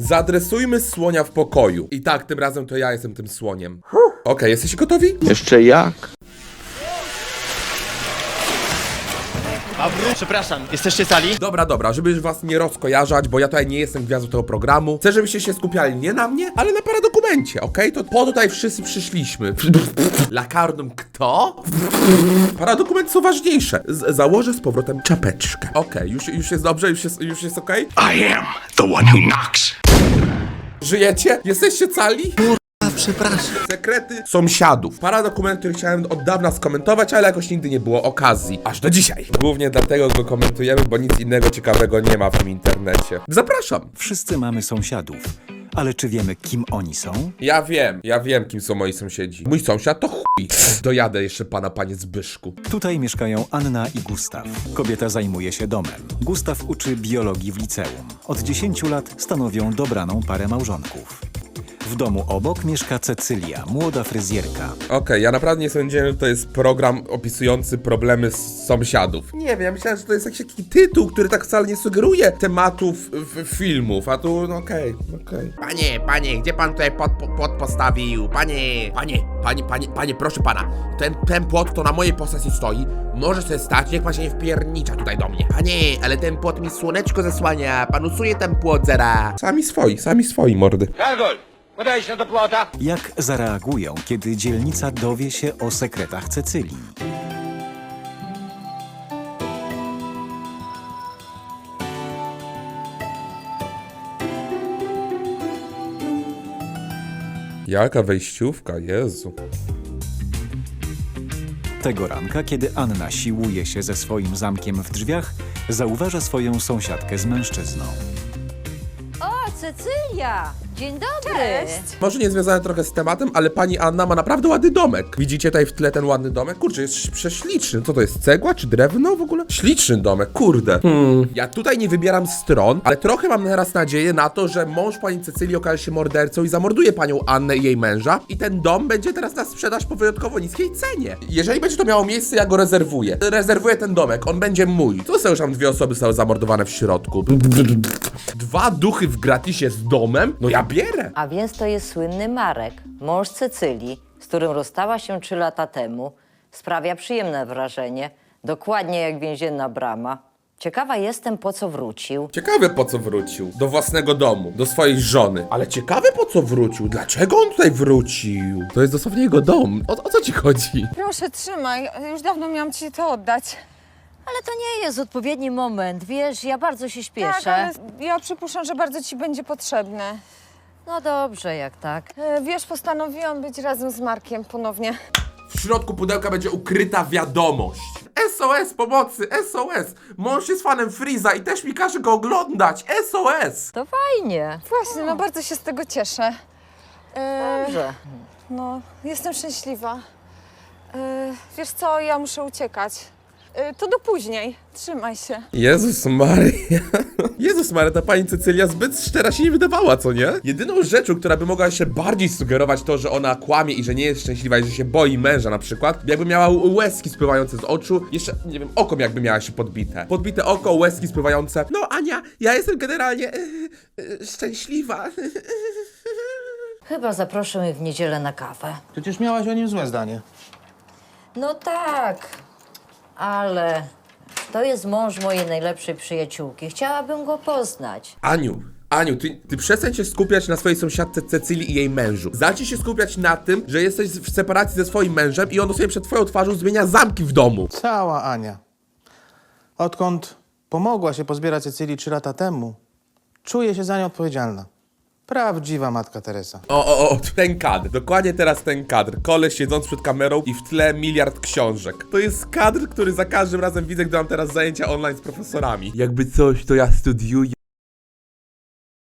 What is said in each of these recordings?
Zaadresujmy słonia w pokoju. I tak, tym razem to ja jestem tym słoniem. Okej, jesteście gotowi? Jeszcze jak? Pawlu, przepraszam, jesteście sali? Dobra, dobra, żeby już was nie rozkojarzać, bo ja tutaj nie jestem gwiazdą tego programu. Chcę, żebyście się skupiali nie na mnie, ale na paradokumencie, okej? To po tutaj wszyscy przyszliśmy. Lakardum kto? Paradokumenty są ważniejsze. Z założę z powrotem czapeczkę. Okej, już, już jest dobrze, już jest, już jest okej? I am the one who knocks. Żyjecie? Jesteście cali? Przepraszam. Sekrety sąsiadów. Paradokument, który chciałem od dawna skomentować, ale jakoś nigdy nie było okazji. Aż do dzisiaj. Głównie dlatego go komentujemy, bo nic innego ciekawego nie ma w tym internecie. Zapraszam. Wszyscy mamy sąsiadów, ale czy wiemy, kim oni są? Ja wiem, ja wiem, kim są moi sąsiedzi. Mój sąsiad to chuj. Dojadę jeszcze pana, panie Zbyszku. Tutaj mieszkają Anna i Gustaw. Kobieta zajmuje się domem. Gustaw uczy biologii w liceum. Od 10 lat stanowią dobraną parę małżonków. W domu obok mieszka Cecylia, młoda fryzjerka. Okej, ja naprawdę nie sądziłem, że to jest program opisujący problemy z sąsiadów. Nie wiem, myślałem, że to jest jakiś taki tytuł, który tak wcale nie sugeruje tematów w, filmów, a tu, no okej, okej. Panie, panie, gdzie pan tutaj pod, pod postawił? Panie, Panie, panie, panie, panie, proszę pana, ten, ten płot to na mojej posesji stoi. Może sobie stać, niech pan się nie wpiernicza tutaj do mnie. panie, ale ten płot mi słoneczko zasłania. Pan usuje ten płot zera. Sami swoi, sami swoi, mordy. Jak zareagują, kiedy dzielnica dowie się o sekretach Cecylii? Jaka wejściówka, Jezu. Tego ranka, kiedy Anna siłuje się ze swoim zamkiem w drzwiach, zauważa swoją sąsiadkę z mężczyzną. O, Cecylia! Dzień dobry! Może nie związane trochę z tematem, ale pani Anna ma naprawdę ładny domek. Widzicie tutaj w tle ten ładny domek? Kurczę, jest prześliczny. Co to jest, cegła czy drewno w ogóle? Śliczny domek, kurde. Hmm. Ja tutaj nie wybieram stron, ale trochę mam teraz nadzieję na to, że mąż pani Cecylii okaże się mordercą i zamorduje panią Annę i jej męża i ten dom będzie teraz na sprzedaż po wyjątkowo niskiej cenie. Jeżeli będzie to miało miejsce, ja go rezerwuję. Rezerwuję ten domek, on będzie mój. Co są już tam dwie osoby zostały zamordowane w środku? Dwa duchy w gratisie z domem? No ja bierę. A więc to jest słynny Marek, mąż Cecylii, z którym rozstała się trzy lata temu. Sprawia przyjemne wrażenie, dokładnie jak więzienna brama. Ciekawa jestem, po co wrócił. Ciekawe po co wrócił. Do własnego domu, do swojej żony. Ale ciekawe po co wrócił. Dlaczego on tutaj wrócił? To jest dosłownie jego dom. O, o co ci chodzi? Proszę, trzymaj. Już dawno miałam ci to oddać. Ale to nie jest odpowiedni moment, wiesz, ja bardzo się śpieszę. Tak, ale ja przypuszczam, że bardzo ci będzie potrzebne. No dobrze, jak tak. E, Wiesz, postanowiłam być razem z Markiem ponownie. W środku pudełka będzie ukryta wiadomość. SOS pomocy, SOS. Mąż jest fanem Freeza i też mi każe go oglądać. SOS. To fajnie. Właśnie, no bardzo się z tego cieszę. E, Dobrze. no, jestem szczęśliwa. E, wiesz co, ja muszę uciekać. E, to do później. Trzymaj się. Jezus Maria. Jezus Maria, ta pani Cecylia zbyt szczera się nie wydawała, co nie? Jedyną rzeczą, która by mogła jeszcze bardziej sugerować to, że ona kłamie i że nie jest szczęśliwa i że się boi męża na przykład, jakby miała łezki spływające z oczu, jeszcze, nie wiem, oko jakby miała się podbite. Podbite oko, łezki spływające. No Ania, ja jestem generalnie e, e, szczęśliwa. Chyba zaproszę ich w niedzielę na kawę. Przecież miałaś o nim złe zdanie. No tak, ale to jest mąż mojej najlepszej przyjaciółki. Chciałabym go poznać. Aniu, Aniu, ty, ty przestań się skupiać na swojej sąsiadce Cecylii i jej mężu. Zacznij się skupiać na tym, że jesteś w separacji ze swoim mężem i on sobie przed twoją twarzą zmienia zamki w domu. Cała Ania. Odkąd pomogła się pozbierać Cecylii trzy lata temu, czuje się za nią odpowiedzialna. Prawdziwa matka Teresa. O, o, o, ten kadr. Dokładnie teraz ten kadr. Koleś siedząc przed kamerą i w tle miliard książek. To jest kadr, który za każdym razem widzę, gdy mam teraz zajęcia online z profesorami. Jakby coś, to ja studiuję.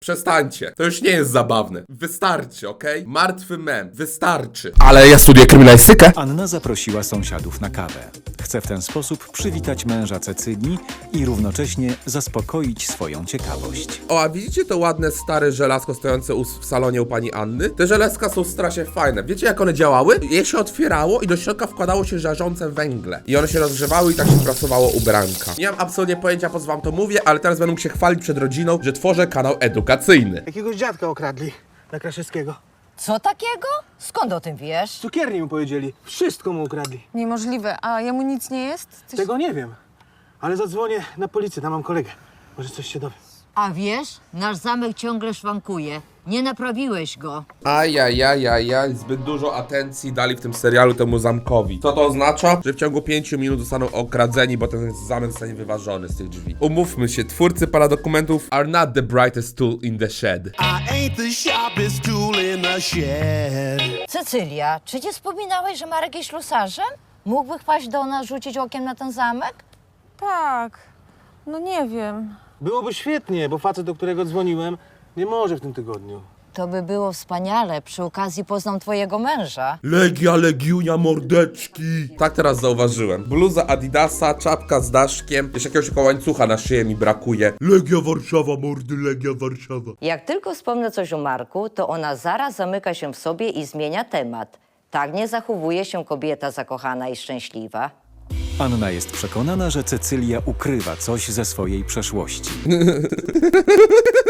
Przestańcie. To już nie jest zabawne. Wystarczy, okej? Martwy mem. Wystarczy. Ale ja studiuję kryminalistykę. Anna zaprosiła sąsiadów na kawę. Chce w ten sposób przywitać męża Cecylii i równocześnie zaspokoić swoją ciekawość. O, a widzicie to ładne, stare żelazko stojące u, w salonie u pani Anny? Te żelazka są strasznie fajne. Wiecie jak one działały? Je się otwierało i do środka wkładało się żarzące węgle. I one się rozgrzewały i tak się prasowało ubranka. Nie mam absolutnie pojęcia po co wam to mówię, ale teraz będę mógł się chwalić przed rodziną, że tworzę kanał edukacyjny. Edukacyjny. Jakiegoś dziadka okradli na Kraszewskiego. Co takiego? Skąd o tym wiesz? Cukierni mu powiedzieli. Wszystko mu ukradli. Niemożliwe. A jemu nic nie jest? Coś... Tego nie wiem. Ale zadzwonię na policję, tam mam kolegę. Może coś się dowiem. A wiesz, nasz zamek ciągle szwankuje. Nie naprawiłeś go. Ajajajajaj, zbyt dużo atencji dali w tym serialu temu zamkowi. Co to oznacza? Że w ciągu 5 minut zostaną okradzeni, bo ten zamek zostanie wyważony z tych drzwi. Umówmy się, twórcy paradokumentów are not the brightest tool in the shed. I ain't the sharpest tool in the shed. Cecylia, czy nie wspominałeś, że Marek jest ślusarzem? Mógłby wpaść do nas, rzucić okiem na ten zamek? Tak. No nie wiem. Byłoby świetnie, bo facet, do którego dzwoniłem, nie może w tym tygodniu. To by było wspaniale. Przy okazji poznam twojego męża. Legia, legiunia, mordeczki. Tak teraz zauważyłem. Bluza Adidasa, czapka z daszkiem. Jeszcze jakiegoś tylko łańcucha na szyję mi brakuje. Legia Warszawa, mordy, Legia Warszawa. Jak tylko wspomnę coś o Marku, to ona zaraz zamyka się w sobie i zmienia temat. Tak nie zachowuje się kobieta zakochana i szczęśliwa. Anna jest przekonana, że Cecylia ukrywa coś ze swojej przeszłości.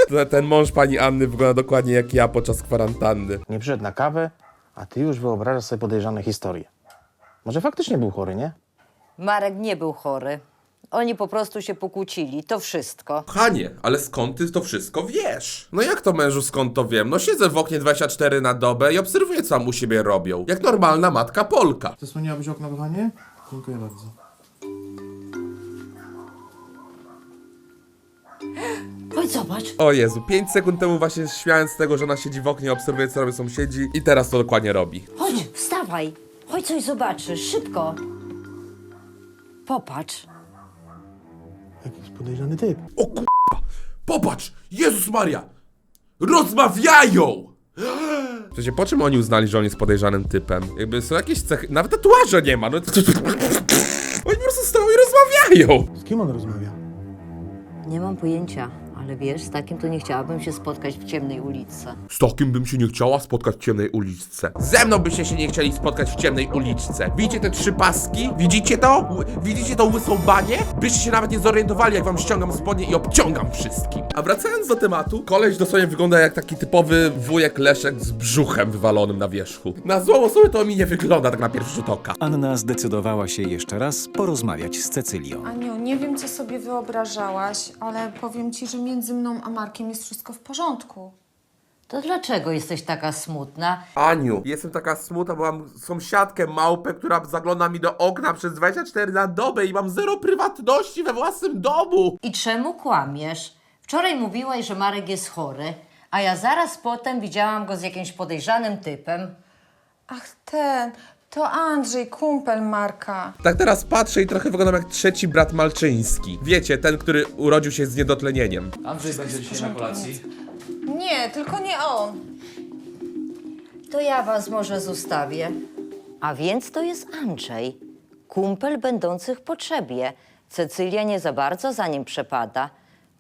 Ten- Ten mąż pani Anny wygląda dokładnie jak ja podczas kwarantanny. Nie przyszedł na kawę, a ty już wyobrażasz sobie podejrzane historie. Może faktycznie był chory, nie? Marek nie był chory. Oni po prostu się pokłócili. To wszystko. Kochanie, ale skąd ty to wszystko wiesz? No jak to mężu, skąd to wiem? No siedzę w oknie 24 na dobę i obserwuję, co tam u siebie robią. Jak normalna matka Polka. Zasłoniłabyś okno, kochanie? Dziękuję bardzo. Chodź zobacz. O Jezu, 5 sekund temu właśnie śmiałem z tego, że ona siedzi w oknie, obserwuje, co robią sąsiedzi i teraz to dokładnie robi. Chodź, wstawaj. Chodź coś zobaczysz. Szybko. Popatrz. Jakiś podejrzany typ. O k***a! Popatrz! Jezus Maria! Rozmawiają! W sensie, po czym oni uznali, że on jest podejrzanym typem? Jakby są jakieś cechy... Nawet tatuaże nie ma, no... Oni po prostu stoją i rozmawiają! Z kim on rozmawia? Nie mam pojęcia, ale wiesz, z takim to nie chciałabym się spotkać w ciemnej ulicy. Z takim bym się nie chciała spotkać w ciemnej uliczce. Ze mną byście się nie chcieli spotkać w ciemnej uliczce. Widzicie te trzy paski? Widzicie to? Widzicie tą łysą banię? Byście się nawet nie zorientowali, jak wam ściągam spodnie i obciągam wszystkim. A wracając do tematu, koleś dosłownie wygląda jak taki typowy wujek Leszek z brzuchem wywalonym na wierzchu. Na złą osobę to mi nie wygląda tak na pierwszy rzut oka. Anna zdecydowała się jeszcze raz porozmawiać z Cecylią. Aniu, nie wiem, co sobie wyobrażałaś, ale powiem ci, że między mną a Markiem jest wszystko w porządku. To dlaczego jesteś taka smutna? Aniu, jestem taka smutna, bo mam sąsiadkę małpę, która zagląda mi do okna przez 24 na dobę i mam zero prywatności we własnym domu. I czemu kłamiesz? Wczoraj mówiłaś, że Marek jest chory, a ja zaraz potem widziałam go z jakimś podejrzanym typem. Ach, ten, to Andrzej, kumpel Marka. Tak teraz patrzę i trochę wyglądam jak trzeci brat Malczyński. Wiecie, ten, który urodził się z niedotlenieniem. Andrzej będzie dzisiaj na kolacji. Nie, tylko nie on. To ja was może zostawię. A więc to jest Andrzej, kumpel będący w potrzebie. Cecylia nie za bardzo za nim przepada.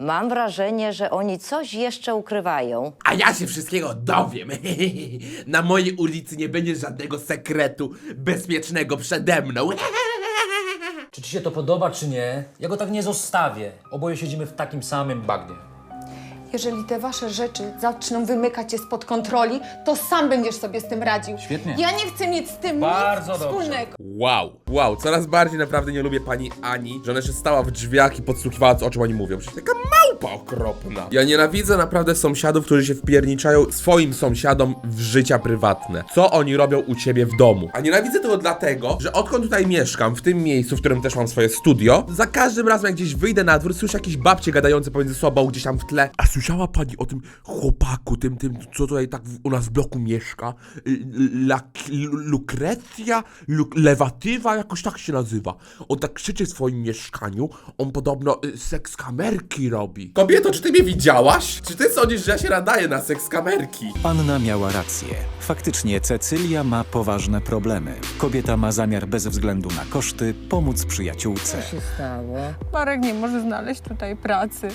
Mam wrażenie, że oni coś jeszcze ukrywają. A ja się wszystkiego dowiem. Na mojej ulicy nie będzie żadnego sekretu bezpiecznego przede mną. Czy ci się to podoba, czy nie? Ja go tak nie zostawię. Oboje siedzimy w takim samym bagnie. Jeżeli te wasze rzeczy zaczną wymykać cię spod kontroli, to sam będziesz sobie z tym radził. Świetnie. Ja nie chcę mieć z tym Bardzo nic dobrze. wspólnego. Wow, wow, coraz bardziej naprawdę nie lubię pani Ani, że ona jeszcze stała w drzwiach i podsłuchiwała, co o czym oni mówią. Przecież taka małpa okropna. Ja nienawidzę naprawdę sąsiadów, którzy się wpierniczają swoim sąsiadom w życia prywatne. Co oni robią u ciebie w domu. A nienawidzę tego dlatego, że odkąd tutaj mieszkam, w tym miejscu, w którym też mam swoje studio, za każdym razem jak gdzieś wyjdę na dwór, słyszę jakieś babcie gadające pomiędzy sobą gdzieś tam w tle. A słyszała pani o tym chłopaku, tym, tym, co tutaj tak u nas w bloku mieszka? Y, Lak, Lukrecja? Luk, lewatywa? Jakoś tak się nazywa. On tak krzyczy w swoim mieszkaniu. On podobno y, seks kamerki robi. Kobieto, czy ty mnie widziałaś? Czy ty sądzisz, że ja się nadaję na seks kamerki? Anna miała rację. Faktycznie Cecylia ma poważne problemy. Kobieta ma zamiar bez względu na koszty pomóc przyjaciółce. Co się stało? Marek nie może znaleźć tutaj pracy.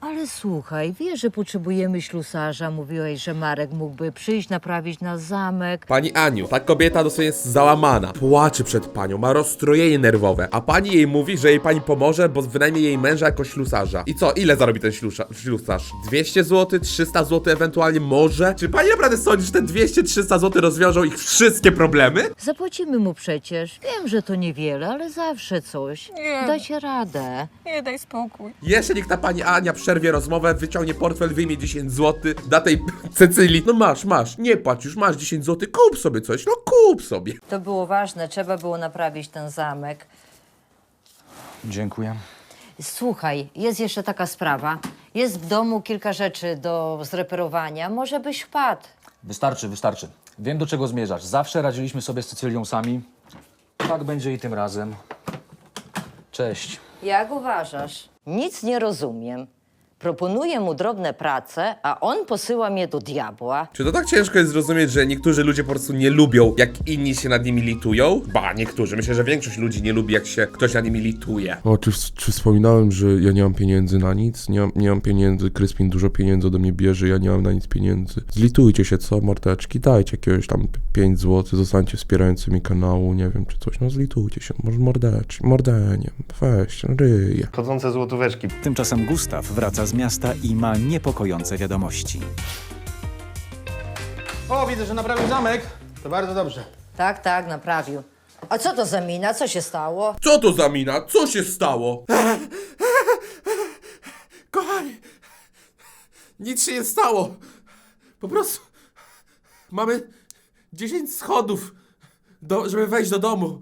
Ale słuchaj, wiesz, że potrzebujemy ślusarza. Mówiłeś, że Marek mógłby przyjść, naprawić nasz zamek. Pani Aniu, ta kobieta dosłownie jest załamana. Płacze przed panią, ma rozstrojenie nerwowe, a pani jej mówi, że jej pani pomoże, bo wynajmie jej męża jako ślusarza. I co, ile zarobi ten ślusza- ślusarz? 200 zł, 300 zł ewentualnie może? Czy pani naprawdę sądzi, że te 200-300 zł rozwiążą ich wszystkie problemy? Zapłacimy mu przecież. Wiem, że to niewiele, ale zawsze coś. Nie. Dajcie radę. Nie daj spokój. Jeszcze niech ta pani Ania przerwie rozmowę, wyciągnie portfel, wyjmie 10 zł, da tej Cecylii. No masz, masz, nie płacz już, masz 10 zł, kup sobie coś, no kup sobie. To było ważne, trzeba było naprawić ten zamek. Dziękuję. Słuchaj, jest jeszcze taka sprawa. Jest w domu kilka rzeczy do zreperowania. Może byś wpadł. Wystarczy, wystarczy. Wiem, do czego zmierzasz. Zawsze radziliśmy sobie z Cecylią sami. Tak będzie i tym razem. Cześć. Jak uważasz? Nic nie rozumiem. Proponuję mu drobne prace, a on posyła mnie do diabła. Czy to tak ciężko jest zrozumieć, że niektórzy ludzie po prostu nie lubią, jak inni się nad nimi litują? Ba, niektórzy. Myślę, że większość ludzi nie lubi, jak się ktoś nad nimi lituje. O, czy, czy wspominałem, że ja nie mam pieniędzy na nic? Nie mam, nie mam pieniędzy, Kryspin dużo pieniędzy ode mnie bierze, ja nie mam na nic pieniędzy. Zlitujcie się, co, mordeczki? Dajcie jakiegoś tam 5 zł, zostańcie wspierającymi kanału, nie wiem, czy coś. No zlitujcie się, może mordeczki, mordenie, weź, ryje. Chodzące złotóweczki. Tymczasem Gustaw wraca z miasta i ma niepokojące wiadomości. O, widzę, że naprawił zamek. To bardzo dobrze. Tak, tak, naprawił. A co to za mina? Co się stało? Co to za mina? Co się stało? Kochani, nic się nie stało. Po prostu mamy 10 schodów, do, żeby wejść do domu.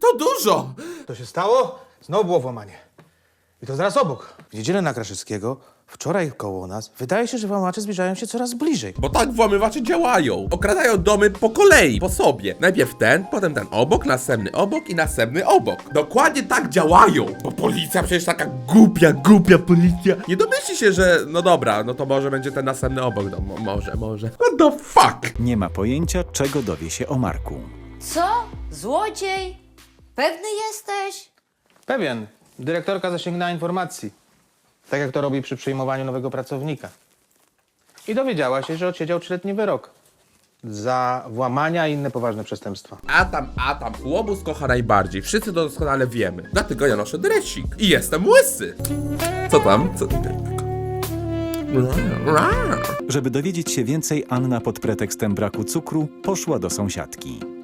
To dużo. To się stało? Znowu było włamanie. I to zaraz obok. W niedzielę na Kraszewskiego, wczoraj koło nas, wydaje się, że włamacze zbliżają się coraz bliżej. Bo tak włamywacze działają. Okradają domy po kolei, po sobie. Najpierw ten, potem ten obok, następny obok i następny obok. Dokładnie tak działają. Bo policja przecież taka głupia, głupia policja. Nie domyśli się, że no dobra, no to może będzie ten następny obok. No mo- może, może. What the fuck? Nie ma pojęcia, czego dowie się o Marku. Co? Złodziej? Pewny jesteś? Pewien. Dyrektorka zasięgnęła informacji. Tak jak to robi przy przyjmowaniu nowego pracownika. I dowiedziała się, że odsiedział trzyletni wyrok. Za włamania i inne poważne przestępstwa. A tam, a tam, łobuz kocha najbardziej. Wszyscy to doskonale wiemy. Dlatego ja noszę dresik. I jestem łysy. Co tam? Co? Żeby dowiedzieć się więcej, Anna pod pretekstem braku cukru poszła do sąsiadki.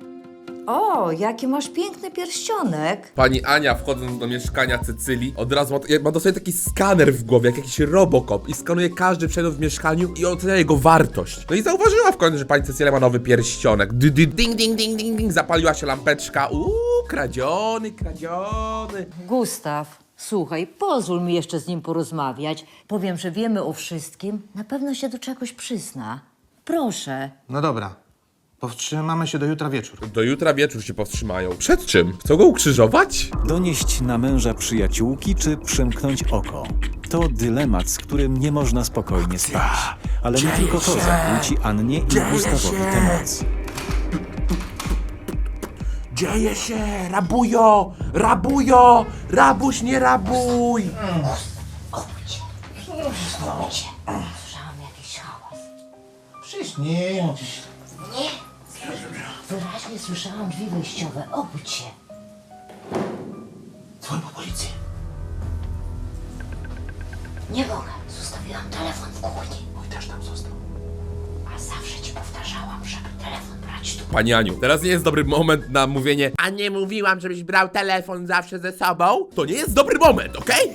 O, jaki masz piękny pierścionek. Pani Ania wchodząc do mieszkania Cecylii od razu ma, ma dosłownie taki skaner w głowie, jak jakiś robokop i skanuje każdy przedmiot w mieszkaniu i ocenia jego wartość. No i zauważyła w końcu, że pani Cecylia ma nowy pierścionek. Dy, dy, ding, ding, ding, ding, ding, zapaliła się lampeczka. Uuu, kradziony, kradziony. Gustaw, słuchaj, pozwól mi jeszcze z nim porozmawiać. Powiem, że wiemy o wszystkim. Na pewno się do czegoś przyzna. Proszę. No dobra. Powstrzymamy się do jutra wieczór. Do jutra wieczór się powstrzymają. Przed czym? Chcą go ukrzyżować? Donieść na męża przyjaciółki czy przymknąć oko. To dylemat, z którym nie można spokojnie spać. Ale nie tylko to zakłóci Annie i Gustawowi tę noc. Dzieje się! Rabujo! Rabujo! Rabuś, nie rabuj! Słyszałam jakiś hałas. Przyśnij. Nie. Wyraźnie słyszałam drzwi wejściowe. Obudź się. Dzwoń po policję. Nie mogę. Zostawiłam telefon w kuchni. Mój też tam został. A zawsze ci powtarzałam, żeby telefon brać tu. Pani Aniu, teraz nie jest dobry moment na mówienie A nie mówiłam, żebyś brał telefon zawsze ze sobą? To nie jest dobry moment, okej?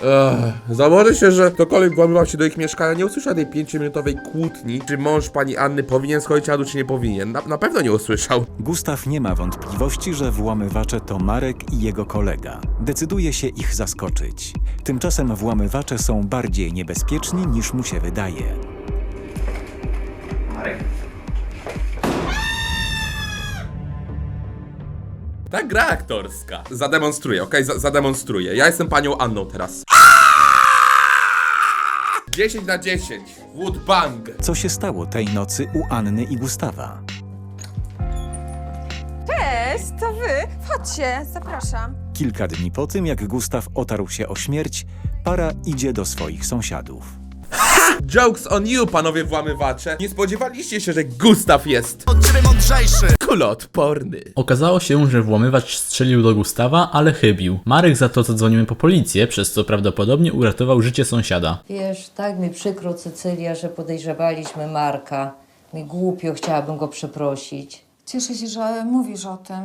Ech, założę się, że ktokolwiek włamywał się do ich mieszkania nie usłyszał tej 5-minutowej kłótni, czy mąż pani Anny powinien schodzić dół, czy nie powinien. Na, na pewno nie usłyszał. Gustaw nie ma wątpliwości, że włamywacze to Marek i jego kolega. Decyduje się ich zaskoczyć. Tymczasem włamywacze są bardziej niebezpieczni niż mu się wydaje. Ta gra aktorska. Zademonstruję, okej? Za- Zademonstruję. Ja jestem panią Anną teraz. 10 na 10. Woodbang. Co się stało tej nocy u Anny i Gustawa? Cześć, to wy? Chodźcie, zapraszam. Kilka dni po tym, jak Gustaw otarł się o śmierć, para idzie do swoich sąsiadów. Jokes on you, panowie włamywacze. Nie spodziewaliście się, że Gustaw jest Od ciebie mądrzejszy. kuloodporny. Okazało się, że włamywacz strzelił do Gustawa, ale chybił. Marek za to zadzwonił po policję, przez co prawdopodobnie uratował życie sąsiada. Wiesz, tak mi przykro, Cecylia, że podejrzewaliśmy Marka. Mi głupio, chciałabym go przeprosić. Cieszę się, że mówisz o tym.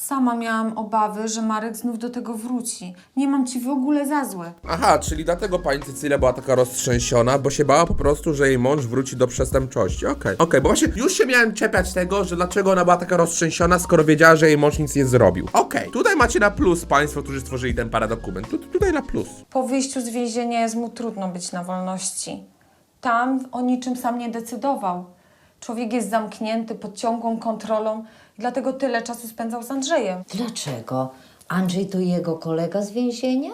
Sama miałam obawy, że Marek znów do tego wróci. Nie mam ci w ogóle za złe. Aha, czyli dlatego pani Cecylia była taka roztrzęsiona, bo się bała po prostu, że jej mąż wróci do przestępczości. Okej, okej, bo właśnie już się miałem czepiać tego, że dlaczego ona była taka roztrzęsiona, skoro wiedziała, że jej mąż nic nie zrobił. Okej, tutaj macie na plus państwo, którzy stworzyli ten paradokument. Tu, tutaj na plus. Po wyjściu z więzienia jest mu trudno być na wolności. Tam o niczym sam nie decydował. Człowiek jest zamknięty pod ciągłą kontrolą, dlatego tyle czasu spędzał z Andrzejem. Dlaczego? Andrzej to jego kolega z więzienia?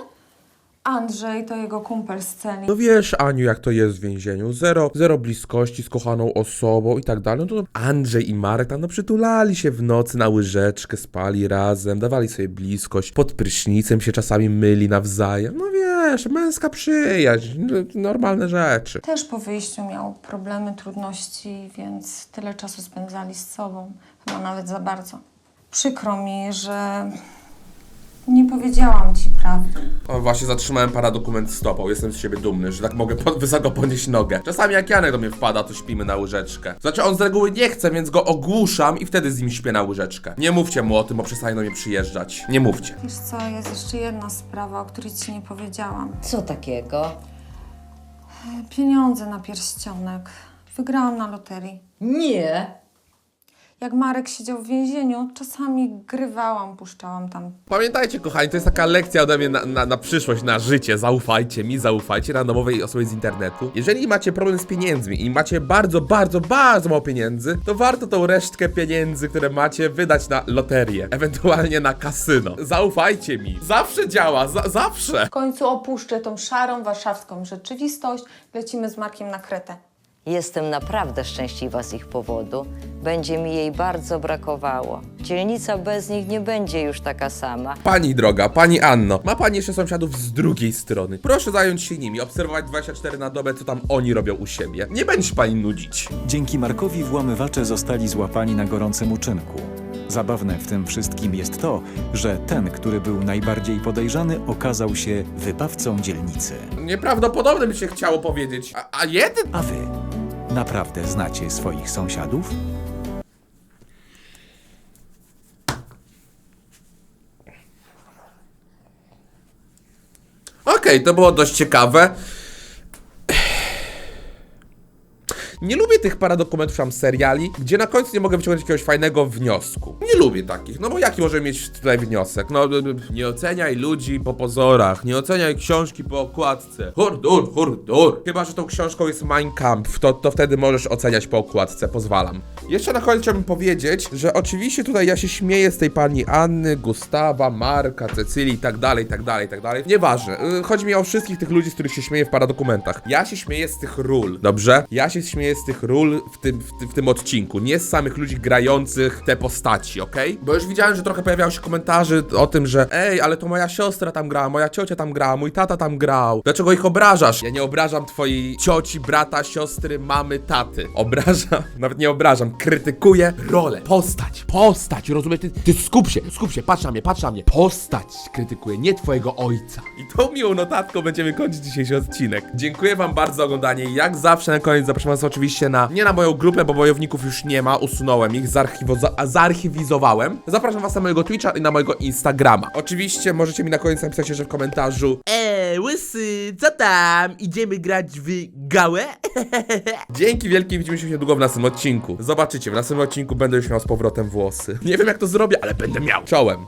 Andrzej to jego kumpel z celi. No wiesz, Aniu, jak to jest w więzieniu. Zero, zero bliskości z kochaną osobą i tak dalej. No to Andrzej i Marek tam no przytulali się w nocy na łyżeczkę, spali razem, dawali sobie bliskość, pod prysznicem się czasami myli nawzajem. No wiesz, męska przyjaźń, no, normalne rzeczy. Też po wyjściu miał problemy, trudności, więc tyle czasu spędzali z sobą. Chyba nawet za bardzo. Przykro mi, że nie powiedziałam ci prawdy. O, właśnie zatrzymałem paradokument stopą. Jestem z siebie dumny, że tak mogę pod, wysoko podnieść nogę. Czasami jak Janek do mnie wpada, to śpimy na łyżeczkę. Znaczy on z reguły nie chce, więc go ogłuszam i wtedy z nim śpię na łyżeczkę. Nie mówcie mu o tym, bo przestaje do mnie przyjeżdżać. Nie mówcie. Wiesz co, jest jeszcze jedna sprawa, o której ci nie powiedziałam. Co takiego? Pieniądze na pierścionek. Wygrałam na loterii. Nie. Jak Marek siedział w więzieniu, czasami grywałam, puszczałam tam Pamiętajcie, kochani, to jest taka lekcja ode mnie na, na, na przyszłość, na życie. Zaufajcie mi, zaufajcie randomowej osobie z internetu. Jeżeli macie problem z pieniędzmi i macie bardzo, bardzo, bardzo mało pieniędzy, to warto tą resztkę pieniędzy, które macie, wydać na loterię, ewentualnie na kasyno. Zaufajcie mi. Zawsze działa, za, zawsze. W końcu opuszczę tą szarą warszawską rzeczywistość. Lecimy z Markiem na Kretę. Jestem naprawdę szczęśliwa z ich powodu. Będzie mi jej bardzo brakowało. Dzielnica bez nich nie będzie już taka sama. Pani droga, pani Anno, ma pani jeszcze sąsiadów z drugiej strony. Proszę zająć się nimi, obserwować 24 na dobę, co tam oni robią u siebie. Nie będzie się pani nudzić. Dzięki Markowi włamywacze zostali złapani na gorącym uczynku. Zabawne w tym wszystkim jest to, że ten, który był najbardziej podejrzany, okazał się wybawcą dzielnicy. Nieprawdopodobne by się chciało powiedzieć. A, a jeden? A wy naprawdę znacie swoich sąsiadów? Okej, to było dość ciekawe. Nie lubię tych paradokumentów tam seriali, gdzie na końcu nie mogę wyciągnąć jakiegoś fajnego wniosku. Nie lubię takich, no bo jaki może mieć tutaj wniosek? No, nie oceniaj ludzi po pozorach, nie oceniaj książki po okładce. Hurdur, hurdur. Chyba, że tą książką jest Mein Kampf, to, to wtedy możesz oceniać po okładce, pozwalam. Jeszcze na koniec chciałbym powiedzieć, że oczywiście tutaj ja się śmieję z tej pani Anny, Gustawa, Marka, Cecylii i tak dalej, i tak dalej, i tak dalej. Nieważne. Y, Chodzi mi o wszystkich tych ludzi, z których się śmieję w paradokumentach. Ja się śmieję z tych ról, dobrze? Ja się śmieję z tych ról w tym, w, tym- w tym odcinku, nie z samych ludzi grających te postaci, okej? Bo już widziałem, że trochę pojawiało się komentarzy o tym, że ej, ale to moja siostra tam grała, moja ciocia tam grała, mój tata tam grał. Dlaczego ich obrażasz? Ja nie obrażam twojej cioci, brata, siostry, mamy, taty. Obrażam, nawet nie obrażam, krytykuję rolę, postać, postać, rozumiesz? Ty, ty skup się, skup się, patrz na mnie, patrz na mnie. Postać krytykuję, nie twojego ojca. I tą miłą notatką będziemy kończyć dzisiejszy odcinek. Dziękuję wam bardzo za oglądanie. Jak zawsze na koniec zapraszam was oczywiście na, nie na moją grupę, bo bojowników już nie ma, usunąłem ich, zarchiwizowałem. Zapraszam was na mojego Twitcha i na mojego Instagrama. Oczywiście możecie mi na koniec napisać jeszcze w komentarzu Eee, łysy, co tam? Idziemy grać w gałę? Dzięki wielkie, widzimy się niedługo w następnym odcinku. Zobaczycie, w następnym odcinku będę już miał z powrotem włosy. Nie wiem jak to zrobię, ale będę miał. Czołem.